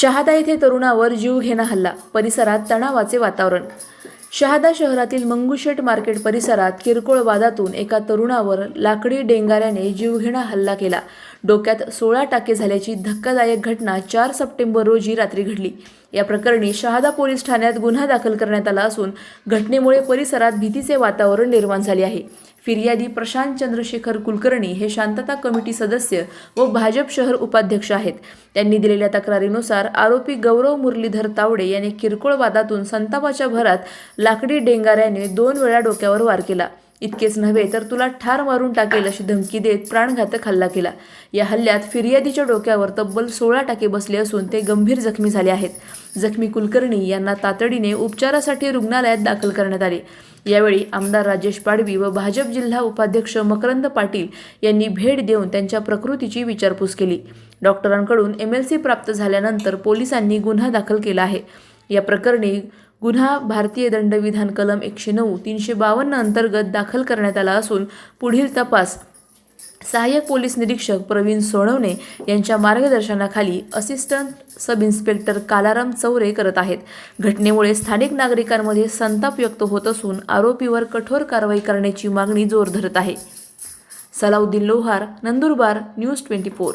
शहादा येथे तरुणावर जीवघेणा हल्ला परिसरात तणावाचे वातावरण. शहादा शहरातील मंगुशेट मार्केट परिसरात किरकोळ वादातून एका तरुणावर लाकडी डेंगाऱ्याने जीवघेणा हल्ला केला. डोक्यात सोळा टाके झाल्याची धक्कादायक घटना चार सप्टेंबर रोजी रात्री घडली. या प्रकरणी शहादा पोलीस ठाण्यात गुन्हा दाखल करण्यात आला असून घटनेमुळे परिसरात भीतीचे वातावरण निर्माण झाले आहे. फिर्यादी प्रशांत चंद्रशेखर कुलकर्णी हे शांतता कमिटी सदस्य व भाजप शहर उपाध्यक्ष आहेत. त्यांनी दिलेल्या तक्रारीनुसार आरोपी गौरव मुरलीधर तावडे याने किरकोळ वादातून संतापाच्या भरात लाकडी डेंगाऱ्याने दोन वेळा डोक्यावर वार केला. इतकेच नव्हे तर तुला ठार मारून टाकेल अशी धमकी देत प्राणघातक हल्ला केला. या हल्ल्यात फिर्यादीच्या डोक्यावर तब्बल सोळा टाके बसले असून ते गंभीर जखमी झाले आहेत. जखमी कुलकर्णी यांना तातडीने उपचारासाठी रुग्णालयात दाखल करण्यात आले. यावेळी आमदार राजेश पाडवी व भाजप जिल्हा उपाध्यक्ष मकरंद पाटील यांनी भेट देऊन त्यांच्या प्रकृतीची विचारपूस केली. डॉक्टरांकडून एम एल सी प्राप्त झाल्यानंतर पोलिसांनी गुन्हा दाखल केला आहे. या प्रकरणी गुन्हा भारतीय दंडविधान कलम एकशे नऊ तीनशे बावन्न अंतर्गत दाखल करण्यात आला असून पुढील तपास सहाय्यक पोलीस निरीक्षक प्रवीण सोनवणे यांच्या मार्गदर्शनाखाली assistant sub inspector Kalaram Chaure करत आहेत. घटनेमुळे स्थानिक नागरिकांमध्ये संताप व्यक्त होत असून आरोपीवर कठोर कारवाई करण्याची मागणी जोर धरत आहे. Salauddin Lohar Nandurbar news twenty four.